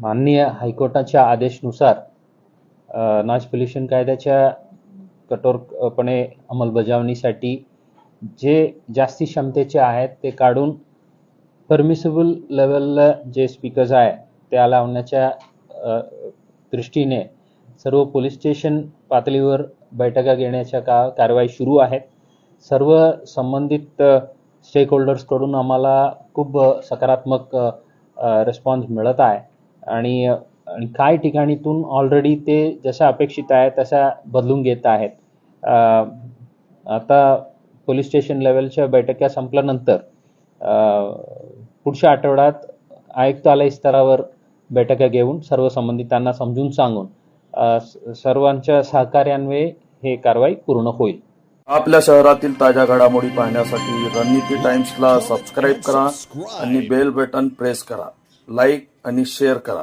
माननीय हायकोर्टाच्या आदेशनुसार noise pollution कायद्याच्या कठोरपणे अंमलबजावणीसाठी जे जास्ती क्षमतेचे आहेत ते काढून परमिसेबल लेवलला जे स्पीकर्स आहे त्या लावण्याच्या दृष्टीने सर्व पोलीस स्टेशन पातळीवर बैठका घेण्याच्या का कारवाई सुरू आहेत. सर्व संबंधित स्टेक होल्डर्सकडून आम्हाला खूप सकारात्मक रिस्पॉन्स मिळत आहे. आणि आणि काही ठिकाणीतून ऑलरेडी ते जशा अपेक्षित आहे तशा बदलून घेत आहेत. आता पोलीस स्टेशन लेवलच्या बैठका संपल्यानंतर पुढच्या आठवड्यात आयुक्तालय स्तरावर बैठका घेऊन सर्व संबंधितांना समजून सांगून सर्वांच्या सहकार्यान्वये हे कारवाई पूर्ण होईल. आपल्या शहरातील ताज्या घडामोडी पाहण्यासाठी रणनीती टाइम्सला सबस्क्राईब करा आणि बेल बटन प्रेस करा. लाईक आणि शेअर करा.